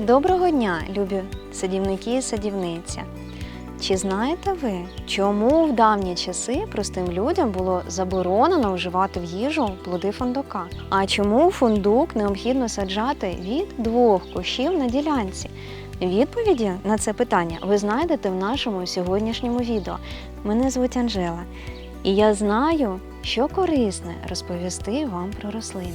Доброго дня, любі садівники і садівниці. Чи знаєте ви, чому в давні часи простим людям було заборонено вживати в їжу плоди фундука? А чому фундук необхідно саджати від двох кущів на ділянці? Відповіді на це питання ви знайдете в нашому сьогоднішньому відео. Мене звуть Анжела, і я знаю, що корисне розповісти вам про рослини.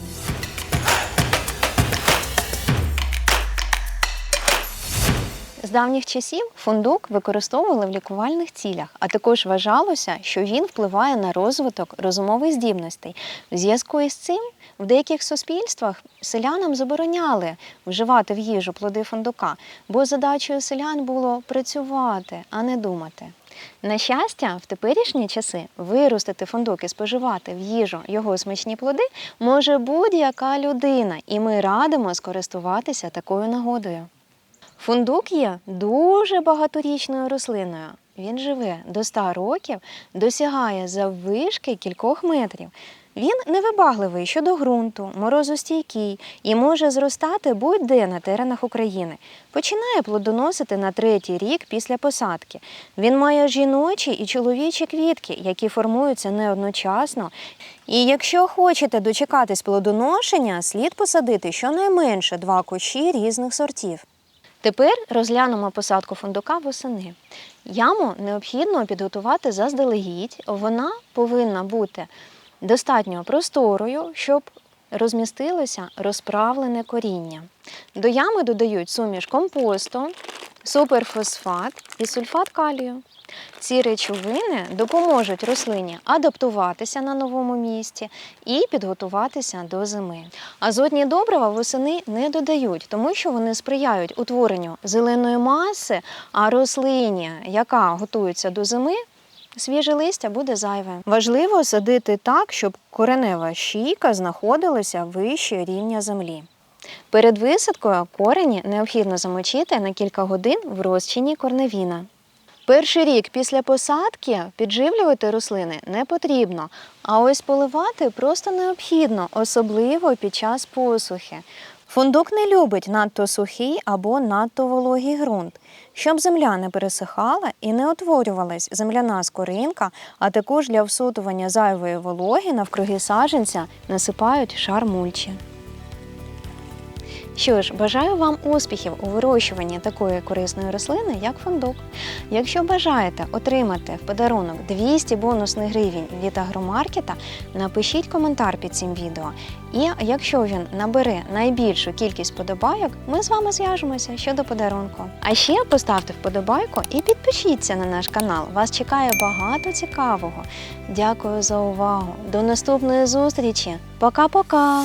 Давніх часів фундук використовували в лікувальних цілях, а також вважалося, що він впливає на розвиток розумових здібностей. В зв'язку із цим в деяких суспільствах селянам забороняли вживати в їжу плоди фундука, бо задачею селян було працювати, а не думати. На щастя, в теперішні часи виростити фундук і споживати в їжу його смачні плоди може будь-яка людина, і ми радимо скористуватися такою нагодою. Фундук є дуже багаторічною рослиною. Він живе до 100 років, досягає заввишки кількох метрів. Він невибагливий щодо ґрунту, морозостійкий і може зростати будь-де на теренах України. Починає плодоносити на третій рік після посадки. Він має жіночі і чоловічі квітки, які формуються не. І якщо хочете дочекатись плодоношення, слід посадити щонайменше два кущі різних сортів. Тепер розглянемо посадку фундука восени. Яму необхідно підготувати заздалегідь. Вона повинна бути достатньо просторою, щоб розмістилося розправлене коріння. До ями додають суміш компосту, суперфосфат і сульфат калію. Ці речовини допоможуть рослині адаптуватися на новому місці і підготуватися до зими. Азотні добрива восени не додають, тому що вони сприяють утворенню зеленої маси, а рослині, яка готується до зими, свіже листя буде зайве. Важливо садити так, щоб коренева щійка знаходилася вище рівня землі. Перед висадкою корені необхідно замочити на кілька годин в розчині корневіна. Перший рік після посадки підживлювати рослини не потрібно, а ось поливати просто необхідно, особливо під час посухи. Фундук не любить надто сухий або надто вологий ґрунт. Щоб земля не пересихала і не утворювалась земляна скоринка, а також для всутування зайвої вологи навкруги саджанця насипають шар мульчі. Що ж, бажаю вам успіхів у вирощуванні такої корисної рослини, як фундук. Якщо бажаєте отримати в подарунок 200 бонусних гривень від агромаркета, напишіть коментар під цим відео. І якщо він набере найбільшу кількість подобайок, ми з вами зв'яжемося щодо подарунку. А ще поставте вподобайку і підпишіться на наш канал. Вас чекає багато цікавого. Дякую за увагу. До наступної зустрічі. Пока-пока!